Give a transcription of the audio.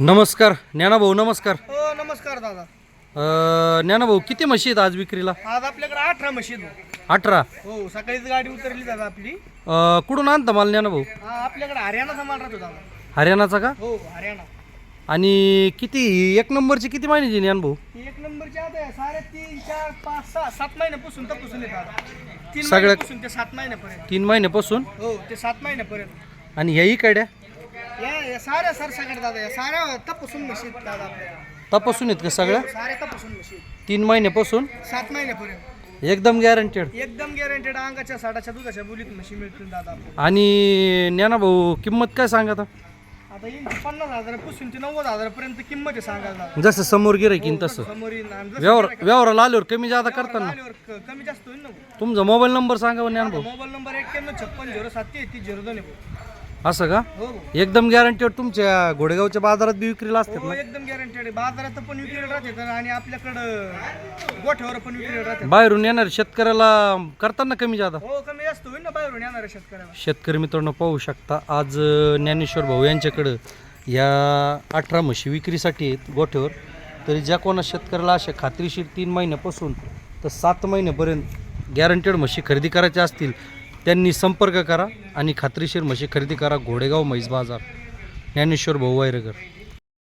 नमस्कार ज्ञानाभाऊ नमस्कार. हो नमस्कार दादा. अ, ज्ञानाभाऊ किती म्हशी आहेत आज विक्रीला? आज आपल्याकडे अठरा मशीद अठरा? हो सकाळीच गाडी उतरली दादा आपली. अ, कुठून आणता मला ज्ञानाभाऊ हा आपल्याकडे हरियाणाचा माल राहतो दादा. हरियाणाचा का? हो हरियाणा. आणि किती एक नंबरची किती महिन्याची ज्ञानभाऊ ही एक नंबरची आता आहे साडे तीन चार पाच सहा सात महिन्यापासून तपासून तीन सगळ्या- महिन्यापासून ते सात महिन्यापर्यंत. तीन महिन्यापासून? हो ते सात महिन्यापर्यंत. आणि ह्याही कड्या या साऱ्या सर सगळ्या दादा या साऱ्या तपासून मशीद दादा आपल्या. तपासून आहेत का सगळ्या? साऱ्या तपासून मशीद तीन महिन्यापासून? सात महिन्यापर्यंत. एकदम गॅरंटेड एकदम गॅरंटेड अंगाच्या साडाच्या दुधाच्या बोलीत म्हशी मिळतील दादा आणि ज्ञानाभाऊ किंमत काय सांगा आता? आता येईल ती पन्नास हजारापासून ते नव्वद हजारापर्यंत किंमत आहे सांगायला दादा. जसं समोर गिरायकीन तसं. समोर येईल आणि जसं व्यवहार व्यवहाराला आल्यावर कमी जादा करताना. आल्यावर क- कमी जास्त होईल ना भाऊ. तुमचा मोबाईल नंबर सांगा बरं ज्ञानभाऊ मोबाईल नंबर एक्क्याण्णव छप्पन झिरो सात तेहतीस झिरो दोन आहे भाऊ. असं का? हो. भाऊ. एकदम गॅरंटेड तुमच्या घोडेगावच्या बाजारात बी विक्रीला असतात हो ना? एकदम गॅरंटेड बाजारात पण विक्री राहते तर आणि आपल्याकडं गोठ्यावर पण विक्री राहते. बाहेरून येणार शेतकऱ्याला करताना कमी जादा? हो कमी जास्त होईल ना बाहेरून येणार शेतकऱ्याला. शेतकरी मित्रांनो पाहू शकता आज अं, ज्ञानेश्वर भाऊ यांच्याकडं या अठरा म्हशी विक्रीसाठी आहेत गोठ्यावर. तरी ज्या कोणा शेतकऱ्याला अशा खात्रीशीर तीन महिन्यापासून तर सात महिन्यापर्यंत गॅरंटेड म्हशी खरेदी करायच्या असतील त्यांनी संपर्क करा आणि खात्रीशीर म्हशी खरेदी करा घोडेगाव म्हैस बाजार ज्ञानेश्वर भाऊ वायरगर